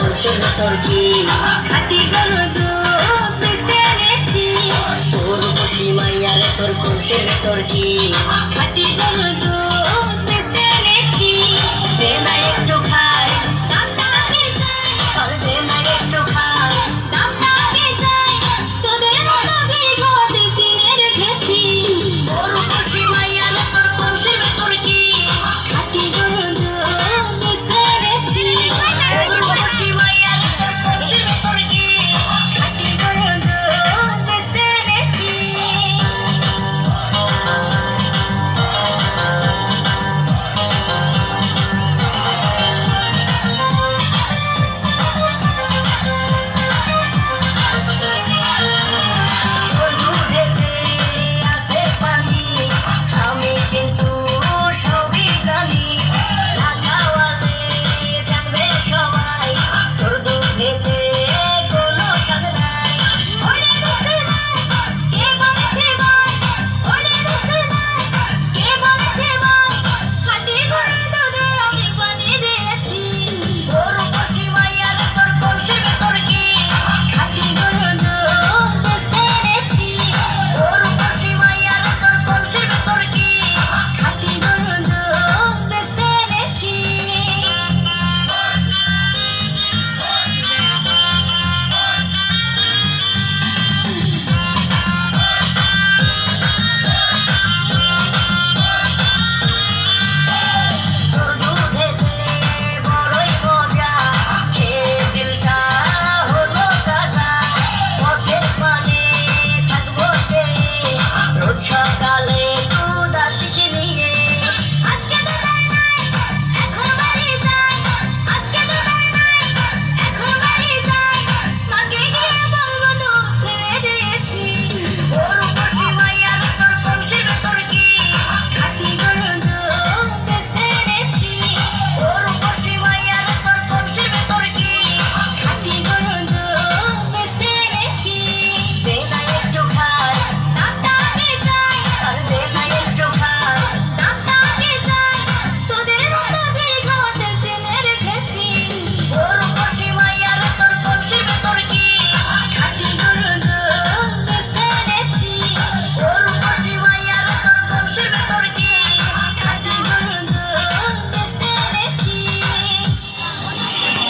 কলসির ভেতর কি খাটি গরু দুধ মিশতে এনেছি তোর খুশি মাইয়ারে তোর কলসির কি খাটি গরু